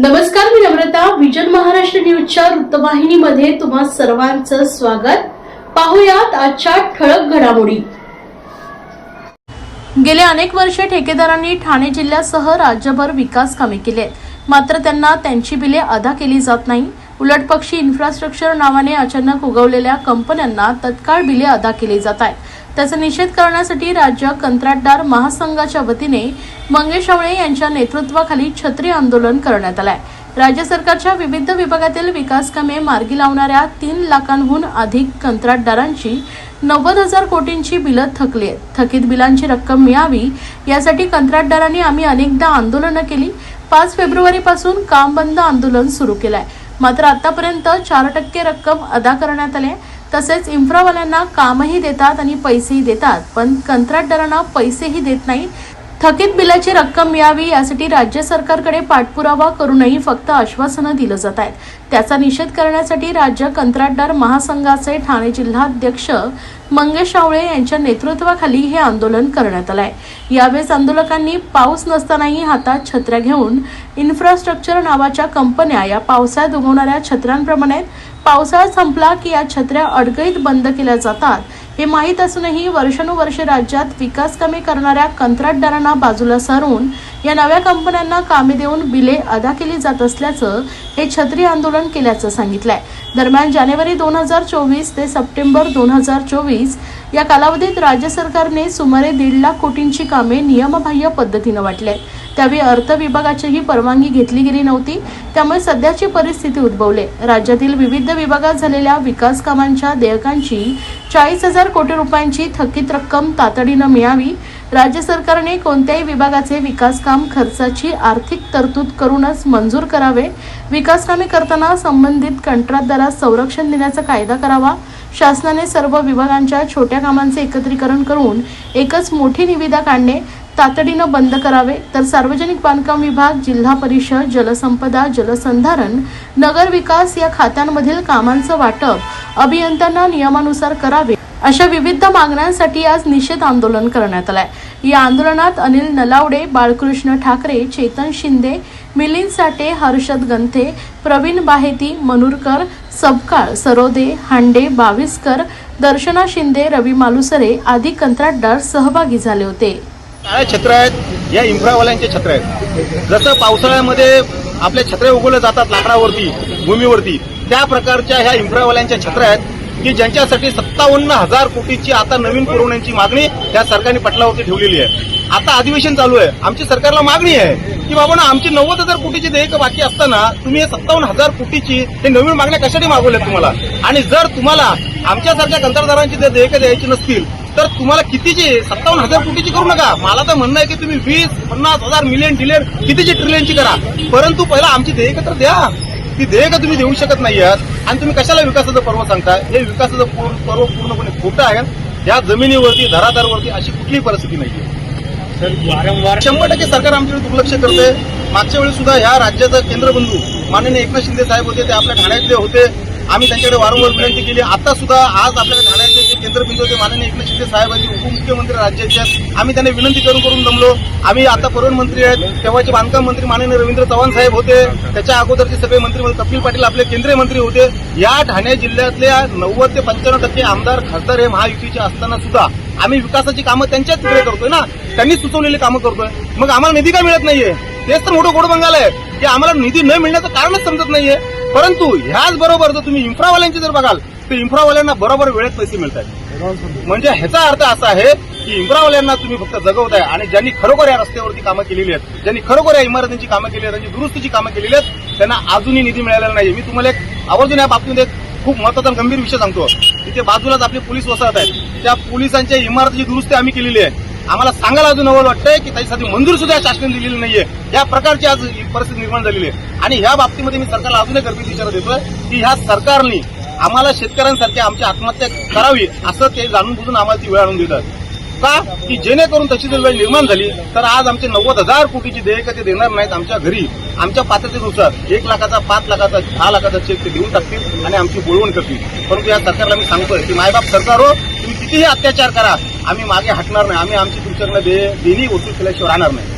नमस्कार मी नम्रता. विजन महाराष्ट्र न्यूजच्या वृत्तवाहिनीमध्ये तुम्हा सर्वांचं स्वागत. पाहुयात आजच्या ठळक घडामोडी. गेले अनेक वर्षे ठेकेदारांनी ठाणे जिल्ह्यासह राज्यभर विकास कामे केली आहेत मात्र त्यांना त्यांची बिले अदा केली जात नाही. उलट पक्षी इन्फ्रास्ट्रक्चर नावाने अचानक उगवलेल्या कंपन्यांना तत्काळ बिले अदा केली जात आहेत. त्याचा निषेध करण्यासाठी राज्य कंत्राटदार महासंघाच्या वतीने मंगेश आवळे यांच्या नेतृत्वाखाली छत्री आंदोलन करण्यात आलंय. राज्य सरकारच्या विविध विभागातील विकास कामे मार्गी लावणाऱ्या तीन लाखांहून अधिक कंत्राटदारांची नव्वद हजार कोटींची बिलं थकली आहेत. थकीत बिलांची रक्कम मिळावी यासाठी कंत्राटदारांनी आम्ही अनेकदा आंदोलनं केली. पाच फेब्रुवारीपासून काम बंद आंदोलन सुरू केलं आहे मात्र आतापर्यंत चार टक्के रक्कम अदा करण्यात आली आहे. तसेच इन्फ्रावाल्यांना कामही देतात आणि पैसेही देतात. पण कंत्राटदारांना पैसेही देत नाही. थकीत बिलाची रक्कम मिळावी यासाठी राज्य सरकारकडे पाठपुरावा करूनही फक्त आश्वासनं दिलं जात आहेत. त्याचा निषेध करण्यासाठी राज्य कंत्राटदार महासंघाचे ठाणे जिल्हाध्यक्ष मंगेश आवळे यांच्या नेतृत्वाखाली हे आंदोलन करण्यात आलं आहे यावेळेस आंदोलकांनी पाऊस नसतानाही हातात छत्र्या घेऊन इन्फ्रास्ट्रक्चर नावाच्या कंपन्या या पावसाळ्यात उगवणाऱ्या छत्र्यांप्रमाणे पावसाळा संपला की या छत्र्या अडगळीत बंद केल्या जातात. हे माहीत असूनही वर्षानुवर्षे राज्यात विकास कमी करणाऱ्या कंत्राटदारांना बाजूला सारून या नव्या कंपन्यांना कामे देऊन बिले अदा केली जात असल्याचं हे छत्री आंदोलन केल्याचं सांगितलंय. दरम्यान जानेवारी दोन हजार चोवीस ते सप्टेंबर दोन हजार चोवीस या कालावधीत राज्य सरकारने सुमारे दीड लाख कोटींची कामे नियमबाह्य पद्धतीनं वाटली आहेत त्यावेळी अर्थ विभागाचीही परवानगी घेतली गेली नव्हती. त्यामुळे सध्याची परिस्थिती उद्भवले. राज्यातील विविध विभागात झालेल्या विकास कामांच्या देयकांची चाळीस हजार कोटी रुपयांची थकीत रक्कम तातडीनं मिळावी. राज्य सरकारने कोणत्याही विभागाचे विकास काम खर्चाची आर्थिक तरतूद करूनच मंजूर करावे. विकास कामे करताना संबंधित कंत्राटदारास संरक्षण देण्याचा कायदा करावा. शासनाने सर्व विभागांच्या छोट्या कामांचे एकत्रीकरण करून एकच मोठी निविदा काढणे. तातडीनं बंद करावे तर सार्वजनिक बांधकाम विभाग जिल्हा परिषद जलसंपदा जलसंधारण नगर विकास या खात्यांमधील कामांचं वाटप अभियंत्यांना नियमानुसार करावे अशा विविध मागण्यांसाठी आज निषेध आंदोलन करण्यात आलंय. या आंदोलनात अनिल नलावडे बाळकृष्ण ठाकरे चेतन शिंदे मिलिंद साठे हर्षद गंथे प्रवीण बाहेती मनुरकर सबकाळ सरोदे हांडे बाविस्कर दर्शना शिंदे रवी मालुसरे आदी कंत्राटदार सहभागी झाले होते. काय छत्र आहेत या इन्फ्रावाल्यांचे छत्र आहेत. जसं पावसाळ्यामध्ये आपल्या छत्र्या उगवल्या जातात लाकडावरती भूमीवरती त्या प्रकारच्या ह्या इन्फ्रावाल्यांच्या छत्र आहेत की ज्यांच्यासाठी सत्तावन्न हजार कोटीची आता नवीन पुरवण्याची मागणी त्या सरकारने पटलावरती ठेवलेली आहे. आता अधिवेशन चालू आहे. आमची सरकारला मागणी आहे की बाबा ना आमची नव्वद हजार कोटीची देयक बाकी असताना तुम्ही हे सत्तावन्न हजार कोटीची हे नवीन मागण्या कशासाठी मागवल्या तुम्हाला? आणि जर तुम्हाला आमच्यासारख्या कंत्राटदारांची जर देयक द्यायची नसतील तर तुम्हाला कितीची सत्तावन्न हजार कोटीची करू नका. मला तर म्हणणं आहे की तुम्ही वीस पन्नास हजार मिलियन ट्रिलियन कितीची ट्रिलियनची करा. परंतु पहिला आमची देयक तर द्या. ती देयक तुम्ही देऊ शकत नाही आहात आणि तुम्ही कशाला विकासाचं पर्व सांगताय? हे विकासाचं पूर्ण- पर्व पूर्णपणे खोटं आहे. या जमिनीवरती धराधारवरती अशी कुठलीही परिस्थिती नाहीये. शंभर टक्के सरकार आमच्याकडे दुर्लक्ष करते. मागच्या वेळी सुद्धा ह्या राज्याचा केंद्रबंधू माननीय एकनाथ शिंदे साहेब होते ते आपल्या ठाण्यातले होते. आम्ही त्यांच्याकडे वारंवार विनंती केली. आता सुद्धा आज आपल्या ठाण्याचे जे केंद्रबिंदू होते. माननीय एकनाथ शिंदे साहेबांची उपमुख्यमंत्री राज्याचे आहेत. आम्ही त्यांना विनंती करून करून जमलो. आम्ही आता मंत्री आहेत. तेव्हाचे बांधकाम मंत्री माननीय रवींद्र चव्हाण साहेब होते. त्याच्या अगोदरचे सगळे मंत्री म्हणजे कपिल पाटील आपले केंद्रीय मंत्री होते. या ठाणे जिल्ह्यातल्या नव्वद ते पंच्याण्णव टक्के आमदार खासदार हे महायुतीचे असताना सुद्धा आम्ही विकासाची कामं त्यांच्याच तिकडे करतोय ना. त्यांनी सुचवलेली कामं करतोय. मग आम्हाला निधी का मिळत नाहीये? तेच तर मोठं गोडबंगाल आहे. की आम्हाला निधी न मिळण्याचं कारणच समजत नाहीये. परंतु ह्याच बरोबर जर तुम्ही इन्फ्रावाल्यांची जर बघाल तर इम्फ्रावाल्यांना बरोबर वेळेत पैसे मिळतात म्हणजे ह्याचा अर्थ असा आहे की इम्रावाल्यांना तुम्ही फक्त जगवताय आणि ज्यांनी खरोखर या रस्त्यावरती कामं केलेली आहेत ज्यांनी खरोखर या इमारतींची कामं केली आहेत त्यांची दुरुस्तीची कामं केलेली आहेत त्यांना अजूनही निधी मिळालेला नाही मी तुम्हाला एक आवर्जून या बाबतीत एक खूप महत्त्वाचा गंभीर विषय सांगतो. तिथे बाजूलाच आपले पोलीस वसाहत आहेत. त्या पोलिसांच्या इमारतीची दुरुस्ती आम्ही केलेली आहे. आम्हाला सांगायला अजून अवघड वाटतंय की त्याच्यासाठी मंजूर सुद्धा शासनाने दिलेली नाहीये. या प्रकारची आज ही परिस्थिती निर्माण झालेली आहे. आणि ह्या बाबतीमध्ये मी सरकारला अजून एक गरजेचा इशारा देतोय की ह्या सरकारने आम्हाला शेतकऱ्यांसारखी आमची आत्महत्या करावी असं ते जाणून बुजून आम्हाला ती वेळ आणून देतात का? की जेणेकरून तशी जर वेळ निर्माण झाली तर आज आमचे नव्वद हजार कोटीची देयक ते देणार नाहीत आमच्या घरी? आमच्या पात्रतेनुसार एक लाखाचा पाच लाखाचा दहा लाखाचा चेक ते देऊन टाकतील आणि आमची बोलवण करतील. परंतु या सरकारला मी सांगतोय की मायबाप सरकार हो तुम्ही कितीही अत्याचार करा. आम्ही मागे हटणार नाही. आम्ही आमची तुमच्याकडे देणी वसूल केल्याशिवाय राहणार नाही.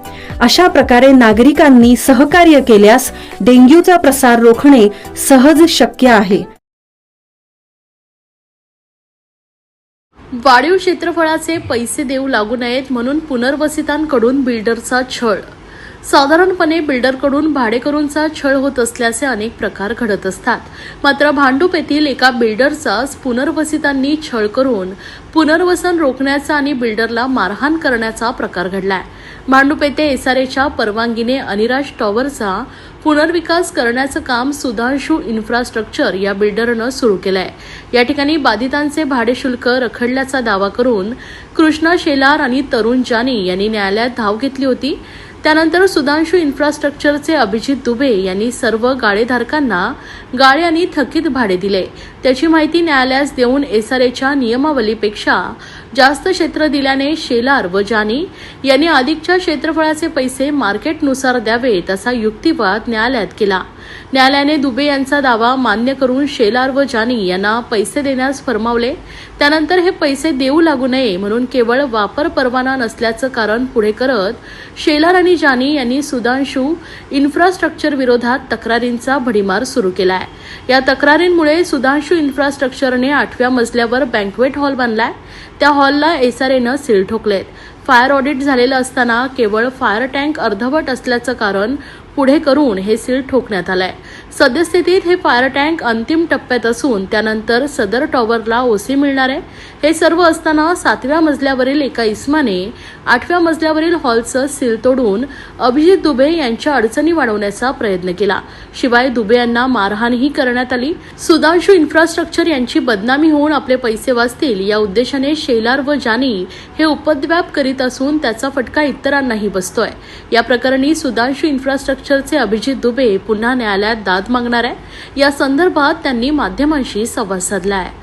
अशा प्रकारे नागरिकांनी सहकार्य केल्यास डेंग्यूचा प्रसार रोखणे सहज शक्य आहे. वाढीव क्षेत्रफळाचे पैसे देऊ लागू नयेत म्हणून पुनर्वसितांकडून बिल्डरचा छळ. साधारणपणे बिल्डरकडून भाडेकरूंचा छळ होत असल्याचे अनेक प्रकार घडत असतात. मात्र भांडूप येथील एका बिल्डरचाच पुनर्वसितांनी छळ करून पुनर्वसन रोखण्याचा आणि बिल्डरला मारहाण करण्याचा प्रकार घडलाय. मांडूप येथे एसआरएच्या परवानगीने अनिराज टॉवरचा पुनर्विकास करण्याचं काम सुधांशू इन्फ्रास्ट्रक्चर या बिल्डरनं सुरू केलंय. या ठिकाणी बाधितांचे भाडे शुल्क रखडल्याचा दावा करून कृष्णा शेलार आणि तरुण जानी यांनी न्यायालयात धाव घेतली होती. त्यानंतर सुधांशू इन्फ्रास्ट्रक्चरचे अभिजित दुबे यांनी सर्व गाळेधारकांना गाळे आणि थकीत भाडे दिले. त्याची माहिती न्यायालयास देऊन एसआरएच्या नियमावलीपेक्षा जास्त क्षेत्र दिल्याने शेलार व जानी यांनी अधिकच्या क्षेत्रफळाचे पैसे मार्केटनुसार द्यावेत असा युक्तिवाद न्यायालयात केला. न्यायालयाने दुबे यांचा दावा मान्य करून शेलार व जानी यांना पैसे देण्यास फरमावले. त्यानंतर हे पैसे देऊ लागू नये म्हणून केवळ वापर परवाना नसल्याचं कारण पुढे करत शेलार आणि जानी यांनी सुधांशू इन्फ्रास्ट्रक्चर विरोधात तक्रारींचा भडीमार सुरू केलाय. या तक्रारींमुळे सुधांशू इन्फ्रास्ट्रक्चरने आठव्या मजल्यावर बँकवेट हॉल बांधलाय. त्या हॉलला एसआरएनं सील ठोकलेत. फायर ऑडिट झालेलं असताना केवळ फायर टँक अर्धवट असल्याचं कारण पुढे करून हे सील ठोकण्यात आलंय. सद्यस्थितीत हे फायर टँक अंतिम टप्प्यात असून त्यानंतर सदर टॉवरला ओसी मिळणार आहे. हे सर्व असताना सातव्या मजल्यावरील एका इस्माने आठव्या मजल्यावरील हॉलचं सील तोडून अभिजित दुबे यांच्या अडचणी वाढवण्याचा प्रयत्न केला. शिवाय दुबे यांना मारहाणही करण्यात आली. सुधांशू इन्फ्रास्ट्रक्चर यांची बदनामी होऊन आपले पैसे वाचतील या उद्देशाने शेलार व जानी हे उपद्व्याप करीत असून त्याचा फटका इतरांनाही बसतोय. या प्रकरणी सुधांशू इन्फ्रास्ट्रक्चरचे अभिजित दुबे पुन्हा न्यायालयात दाद मागणार आहे. या संदर्भात त्यांनी माध्यमांशी संवाद साधला आहे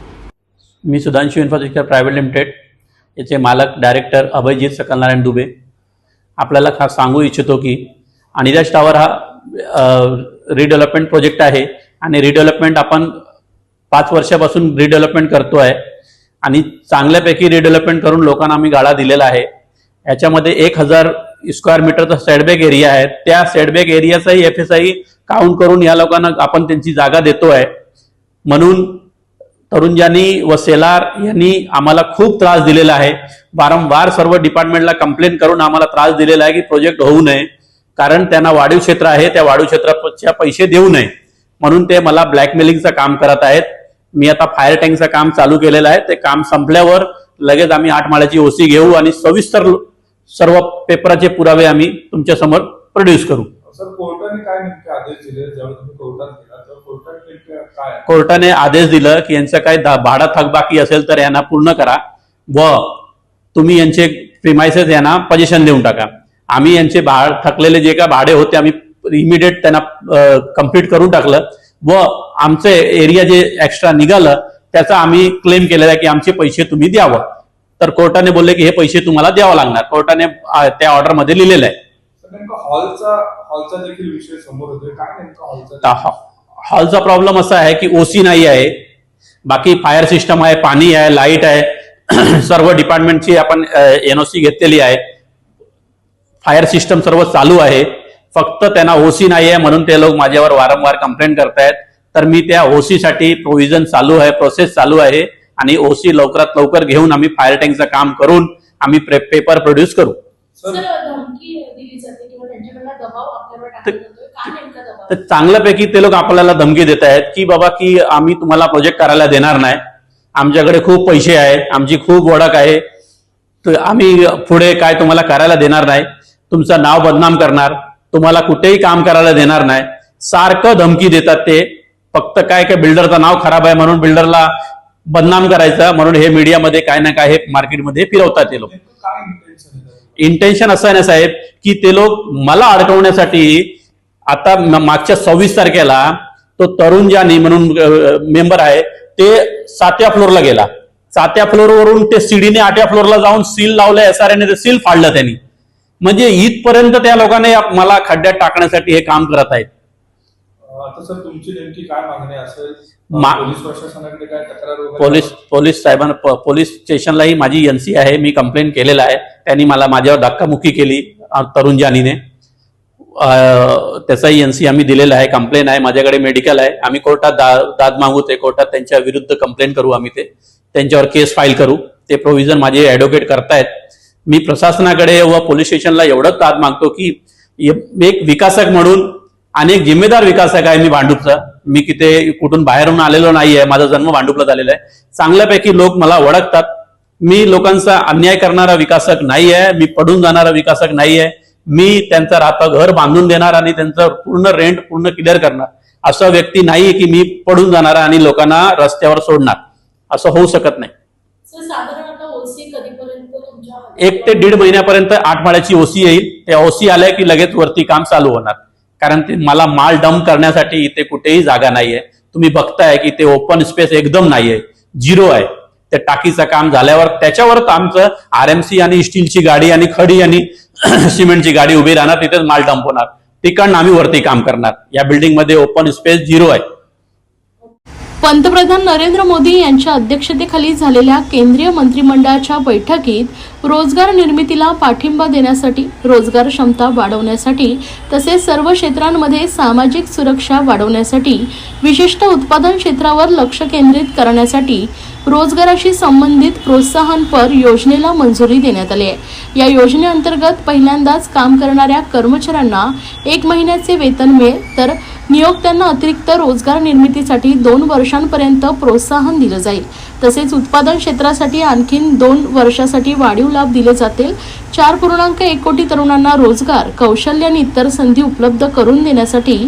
मी सुधांशु इन्फ्रास्ट्रक्चर प्रायव्हेट लिमिटेड याचे मालक डायरेक्टर अभयजित सकलनारायण दुबे. आपल्याला खास सांगू इच्छितो की अनिराज टावर हा रिडेव्हलपमेंट प्रोजेक्ट आहे आणि रिडेव्हलपमेंट आपण पाच वर्षापासून रिडेव्हलपमेंट करतो आहे आणि चांगल्यापैकी रिडेव्हलपमेंट करून लोकांना आम्ही गाळा दिलेला आहे. याच्यामध्ये एक हजार स्क्वेअर मीटरचा सेटबॅक एरिया आहे. त्या सेटबॅक एरियाचाही एफ एस आय काउंट करून या लोकांना आपण त्यांची जागा देतो आहे म्हणून तरुणजानी व सेलार यांनी आम्हाला खूप त्रास दिलेला आहे. वारंवार सर्व डिपार्टमेंटला कंप्लेंट करून आम्हाला त्रास दिलेला आहे की प्रोजेक्ट होऊ नये. कारण त्यांना वाढीव क्षेत्र आहे. त्या वाढीव क्षेत्राच्या पैसे देऊ नये. म्हणून ते मला ब्लॅकमेलिंगचं काम करत आहेत. मी आता फायर टँकचं काम चालू केलेलं आहे. ते काम संपल्यावर लगेच आम्ही आठ माळ्याची ओसी घेऊ आणि सविस्तर सर्व पेपराचे पुरावे आम्ही तुमच्यासमोर प्रोड्यूस करू. सर कोर्टाने काय नेमके आदेश दिले? जेव्हा तुम्ही कोर्टात गेला तेव्हा कोर्टात नेमके काय? आहे? कोर्टाने आदेश दिलं की यांचं काही दा- भाडा थकबाकी असेल तर यांना पूर्ण करा व तुम्ही यांचे प्रिमायसेस यांना पोझिशन देऊन टाका. आम्ही यांचे भा थकलेले जे काय भाडे होते आम्ही इमिडिएट त्यांना कंप्लीट करून टाकलं व आमचं एरिया जे एक्स्ट्रा निघालं त्याचा आम्ही क्लेम केलेला आहे की आमचे पैसे तुम्ही द्यावं. तर कोर्टाने बोलले की हे पैसे तुम्हाला द्यावं लागणार. कोर्टाने त्या ऑर्डरमध्ये लिहिलेलं आहे. हॉलचा हॉलचा देखील विषय समोर होतोय. काय नेमका हॉलचा आता हॉलचा प्रॉब्लेम असा आहे की ओसी नाही आहे. बाकी फायर सिस्टम आहे पाणी आहे लाइट आहे. सर्व डिपार्टमेंटची आपण एनओसी घेतलेली आहे. फायर सिस्टम सर्व चालू आहे. फक्त त्यांना ओसी नाही आहे म्हणून ते लोक माझ्यावर वारंवार कंप्लेंट करतायत. तर मी त्या ओसी साठी प्रोव्हिजन चालू आहे प्रोसेस चालू आहे. आणि ओसी लवकरात लवकर घेऊन आम्ही फायर टँकचं काम करून आम्ही पेपर प्रोड्यूस करू. तर चांगल्यापैकी ते लोक आपल्याला धमकी देत आहेत की बाबा की आम्ही तुम्हाला प्रोजेक्ट करायला देणार नाही. आमच्याकडे खूप पैसे आहे आमची खूप ओळख आहे. तर आम्ही पुढे काय तुम्हाला करायला देणार नाही. तुमचं नाव बदनाम करणार. तुम्हाला कुठेही काम करायला देणार नाही. सारखं धमकी देतात ते. फक्त काय काय बिल्डरचं नाव खराब आहे म्हणून बिल्डरला बदनाम करायचं म्हणून हे मीडियामध्ये काय ना काय हे मार्केटमध्ये फिरवतात ते लोक. इंटेन्शन असं आहे ना साहेब की ते लोक मला अडकवण्यासाठी आता मागच्या सव्वीस तारखेला तो तरुण जानी म्हणून मेंबर आहे ते सातव्या फ्लोअरला गेला. सातव्या फ्लोअरवरून ते सीडीने आठव्या फ्लोअरला जाऊन सील लावलं एसआरएने ते सील फाडलं त्यांनी. म्हणजे इथपर्यंत त्या लोकांनी मला खड्ड्यात टाकण्यासाठी हे काम करत आहेत. सर तुमची नेमकी काय मागणी असेल पोलीस प्रशासनाकडे काय तक्रार वगैरे पोलीस पोलीस साहेबांना पोलीस स्टेशनलाही माझी एनसी आहे मी कंप्लेंट केलेला आहे. त्यांनी मला माझ्यावर धक्कामुक्की केली तरुण जानीने. त्याचाही एनसी आम्ही दिलेला आहे कंप्लेंट आहे माझ्याकडे मेडिकल आहे. आम्ही कोर्टात दा- दाद मागू ते कोर्टात त्यांच्या विरुद्ध कंप्लेंट करू आम्ही ते. त्यांच्यावर केस फाईल करू. ते प्रोव्हिजन माझे ऍडव्होकेट करतायत. मी प्रशासनाकडे व पोलीस स्टेशनला एवढंच दाद मागतो की एक विकासक म्हणून आणि एक जिम्मेदार विकासक आहे मी भांडूपचा. मी किती कुठून बाहेरून आलेलो नाही आहे माझा जन्म भांडुपला झालेला आहे. चांगल्यापैकी लोक मला ओळखतात. मी लोकांचा अन्याय करणारा विकासक नाही आहे मी पडून जाणारा विकासक नाही आहे मी त्यांचं राहतं घर बांधून देणार आणि त्यांचं पूर्ण रेंट पूर्ण क्लिअर करणार. असं व्यक्ती नाही की मी पडून जाणारा आणि लोकांना रस्त्यावर सोडणार. असं होऊ शकत नाही. एक ते दीड महिन्यापर्यंत आठ माळ्याची ओसी येईल. त्या ओसी आल्या की लगेच वरती काम चालू होणार. कारण ते मला माल डंप करण्यासाठी इथे कुठेही जागा नाहीये. तुम्ही बघताय की ते ओपन स्पेस एकदम नाहीये. झिरो आहे. त्या टाकीचं काम झाल्यावर त्याच्यावर आमचं आरएमसी आणि स्टीलची गाडी आणि खडी आणि सिमेंटची गाडी उभी राहणार तिथेच माल डंप होणार. तिकडनं आम्ही वरती काम करणार. या बिल्डिंगमध्ये ओपन स्पेस झिरो आहे. पंतप्रधान नरेंद्र मोदी यांच्या अध्यक्षतेखाली झालेल्या केंद्रीय मंत्रिमंडळाच्या बैठकीत रोजगार निर्मितीला पाठिंबा देण्यासाठी रोजगार क्षमता वाढवण्यासाठी तसेच सर्व क्षेत्रांमध्ये सामाजिक सुरक्षा वाढवण्यासाठी विशिष्ट उत्पादन क्षेत्रावर लक्ष केंद्रित करण्यासाठी रोजगाराशी संबंधित प्रोत्साहनपर योजनेला मंजुरी देण्यात आली आहे. या योजनेअंतर्गत पहिल्यांदाच काम करणाऱ्या कर्मचाऱ्यांना एक महिन्याचे वेतन मिळेल तर नियोक्त्यांना अतिरिक्त रोजगार निर्मितीसाठी दोन वर्षांपर्यंत प्रोत्साहन दिलं जाईल. तसेच उत्पादन क्षेत्रासाठी आणखीन दोन वर्षासाठी वाढीव लाभ दिले जातील. चार पूर्णांक एक कोटी तरुणांना रोजगार कौशल्य आणि इतर संधी उपलब्ध करून देण्यासाठी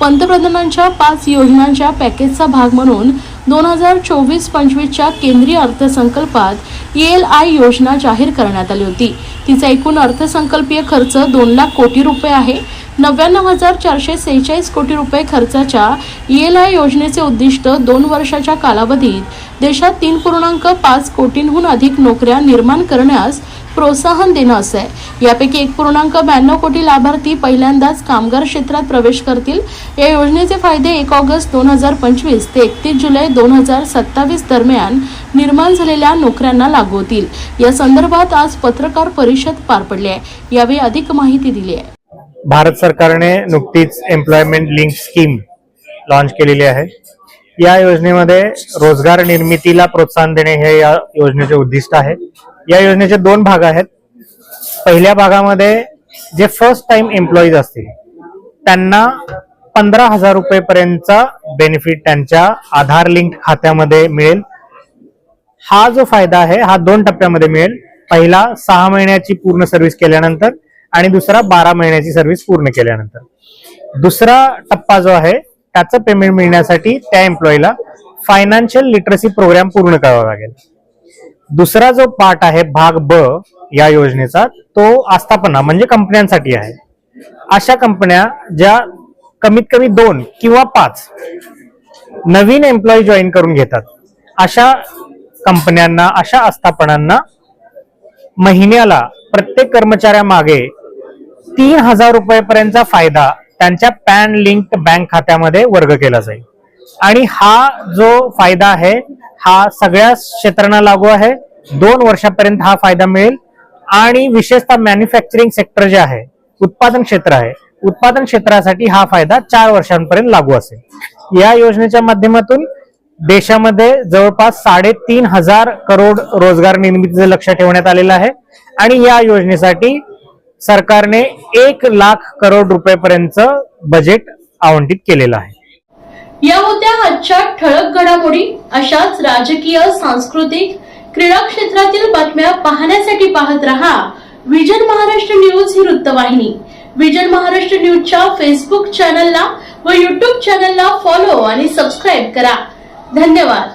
पंतप्रधानांच्या पाच योजनांच्या पॅकेजचा भाग म्हणून दोन हजार चोवीस पंचवीसच्या केंद्रीय अर्थसंकल्पात एल आय योजना जाहीर करण्यात आली होती. तिचा एकूण अर्थसंकल्पीय खर्च दोन लाख कोटी रुपये आहे. नव्याण्णव हजार चारशे सेहेचाळीस कोटी रुपये खर्चाच्या एल आय योजनेचे उद्दिष्ट दोन वर्षाच्या कालावधीत देशात तीन पूर्णांक पाच कोटींहून अधिक नोकऱ्या निर्माण करण्यास प्रोत्साहन देणं असं आहे. यापैकी एक पूर्णांक ब्याण्णव कोटी लाभार्थी पहिल्यांदाच कामगार क्षेत्रात प्रवेश करतील. या योजनेचे फायदे एक ऑगस्ट दोन हजार पंचवीस ते एकतीस जुलै दोन हजार सत्तावीस दरम्यान निर्माण झालेल्या नोकऱ्यांना लागू होतील. या संदर्भात आज पत्रकार परिषद पार पडली आहे. यावेळी अधिक माहिती दिली आहे. भारत सरकारने नुकतीच एम्प्लॉयमेंट लिंक स्कीम लॉन्च केलेली आहे. या योजनेमध्ये रोजगार निर्मितीला प्रोत्साहन देणे हे या योजनेचे उद्दिष्ट आहे. या योजनेचे दोन भाग आहेत. पहिल्या भागामध्ये जे फर्स्ट टाइम एम्प्लॉईज असतील त्यांना पंधरा हजार रुपयेपर्यंतचा बेनिफिट त्यांच्या आधार लिंक खात्यामध्ये मिळेल. हा जो फायदा आहे हा दोन टप्प्यामध्ये मिळेल. पहिला सहा महिन्याची पूर्ण सर्व्हिस केल्यानंतर आणि दुसरा बारा महिन्याची सर्व्हिस पूर्ण केल्यानंतर. दुसरा टप्पा जो आहे त्याचं पेमेंट मिळण्यासाठी त्या एम्प्लॉईला फायनान्शियल लिटरसी प्रोग्राम पूर्ण करावा लागेल. दुसरा जो पार्ट आहे भाग ब या योजनेचा तो आस्थापना म्हणजे कंपन्यांसाठी आहे. अशा कंपन्या ज्या कमीत कमी दोन किंवा पाच नवीन एम्प्लॉई जॉईन करून घेतात. अशा कंपन्यांना अशा आस्थापनांना महिन्याला प्रत्येक कर्मचाऱ्यामागे तीन हजार रुपयेपर्यंतचा फायदा त्यांच्या पॅन लिंक बँक खात्यामध्ये वर्ग केला जाईल. आणि हा जो फायदा आहे हा सगळ्या क्षेत्रांना लागू आहे. दोन वर्षापर्यंत हा फायदा मिळेल. आणि विशेषतः मॅन्युफॅक्चरिंग सेक्टर जे आहे उत्पादन क्षेत्र आहे उत्पादन क्षेत्रासाठी हा फायदा चार वर्षांपर्यंत लागू असेल. या योजनेच्या माध्यमातून देशामध्ये जवळपास साडेतीन हजार करोड रोजगार निर्मितीचं लक्ष ठेवण्यात आलेलं आहे. आणि या योजनेसाठी सरकारने एक लाख करोड रुपयेपर्यंत बजेट आवंटित केलेलं आहे. या होत्या आजच्या ठळक घडामोडी अशाच राजकीय सांस्कृतिक क्रीडा क्षेत्रातील बातम्या पाहण्यासाठी पाहत रहा विजन महाराष्ट्र न्यूज ही वृत्तवाहिनी. विजन महाराष्ट्र न्यूजच्या फेसबुक चॅनलला व युट्यूब चॅनलला फॉलो आणि सबस्क्राईब करा. धन्यवाद.